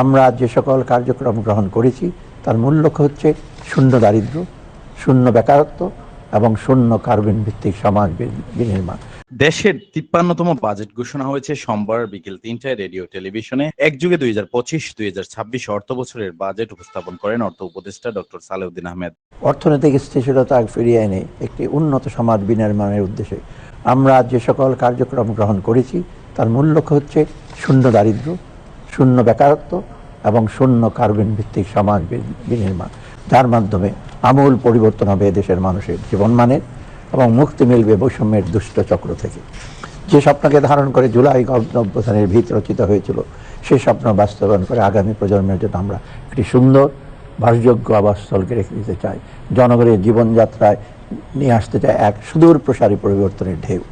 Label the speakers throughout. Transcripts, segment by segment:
Speaker 1: আমরা যে সকল কার্যক্রম গ্রহণ করেছি তার মূল লক্ষ্য হচ্ছে শূন্য দারিদ্র্য শূন্য বেকারত্ব এবং শূন্য কার্বন ভিত্তিক সমাজ বিনির্মাণ।
Speaker 2: দেশের তিপ্পান্নতম বাজেট ঘোষণা হয়েছে সোমবার বিকেল তিনটায় রেডিও টেলিভিশনে। এক যুগে দুই হাজার পঁচিশ দুই হাজার ছাব্বিশ অর্থ বছরের বাজেট উপস্থাপন করেন অর্থ উপদেষ্টা ডক্টর সালেউদ্দিন আহমেদ।
Speaker 1: অর্থনৈতিক স্থিতিশীলতা ফিরিয়ে এনে একটি উন্নত সমাজ বিনির্মাণের উদ্দেশ্যে আমরা যে সকল কার্যক্রম গ্রহণ করেছি তার মূল লক্ষ্য হচ্ছে শূন্য দারিদ্র্য শূন্য বেকারত্ব এবং শূন্য কার্বন ভিত্তিক সমাজ বিনির্মাণ। যার মাধ্যমে আমূল পরিবর্তন হবে দেশের মানুষের জীবনমানের এবং মুক্তি মিলবে বৈষম্যের দুষ্ট চক্র থেকে। যে স্বপ্নকে ধারণ করে জুলাই অভ্যুত্থানের ভিত রচিত হয়েছিল সেই স্বপ্ন বাস্তবায়ন করে আগামী প্রজন্মের জন্য আমরা একটি সুন্দর বাসযোগ্য আবাসস্থলকে রেখে দিতে চাই। জনগণের জীবনযাত্রায় নিয়ে আসতে চাই এক সুদূর প্রসারী পরিবর্তনের ঢেউ।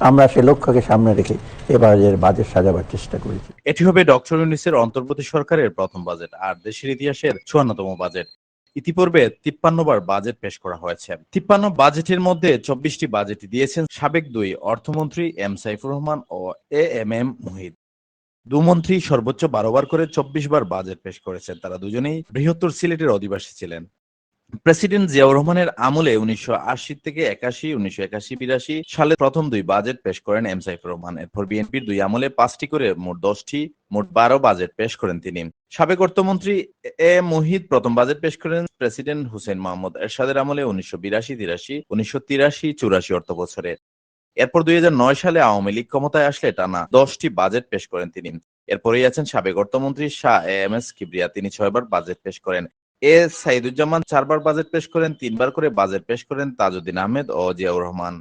Speaker 1: আমরা সে লক্ষ্যকে সামনে রেখে এবারের বাজেট সাজাবার চেষ্টা করেছি।
Speaker 2: এটি হবে ডক্টর ইউনিসের অন্তর্বর্তী সরকারের প্রথম বাজেট আর দেশের ইতিহাসের চুয়ান্নতম বাজেট। ইতিপূর্বে তিপ্পান্ন বার বাজেট পেশ করা হয়েছে। তিপ্পান্ন বাজেটের মধ্যে চব্বিশটি বাজেট দিয়েছেন সাবেক দুই অর্থমন্ত্রী এম সাইফুর রহমান ও এ এম এম মুহিত। দুমন্ত্রী সর্বোচ্চ বারো বার করে চব্বিশ বার বাজেট পেশ করেছেন। তারা দুজনেই বৃহত্তর সিলেটের অধিবাসী ছিলেন। প্রেসিডেন্ট জিয়াউর রহমানের আমলে উনিশশো আশি থেকে একাশি, উনিশশো একাশি, বিরাশি সালে প্রথম দুই বাজেট পেশ করেন এম সাইফুর রহমান। এরপর বিএনপির দুই আমলে পাঁচটি করে মোট দশটি, মোট বারো বাজেট পেশ করেন তিনি। সাবেক অর্থমন্ত্রী এ মুহিত প্রথম বাজেট পেশ করেন প্রেসিডেন্ট হুসেন মোহাম্মদ এরশাদের আমলে উনিশশো বিরাশি, তিরাশি, উনিশশো তিরাশি, চুরাশি অর্থ বছরে। এরপর দুই নয় সালে আওয়ামী লীগ ক্ষমতায় আসলে টানা দশটি বাজেট পেশ করেন তিনি। এরপরেই আছেন সাবেক অর্থমন্ত্রী শাহ এম এস কিবরিয়া। তিনি ছয়বার বাজেট পেশ করেন। এ সাইদুজ্জামান চারবার বাজেট পেশ করেন, তিনবার করে বাজেট পেশ করেন তাজউদ্দিন আহমেদ ও জিয়াউর রহমান।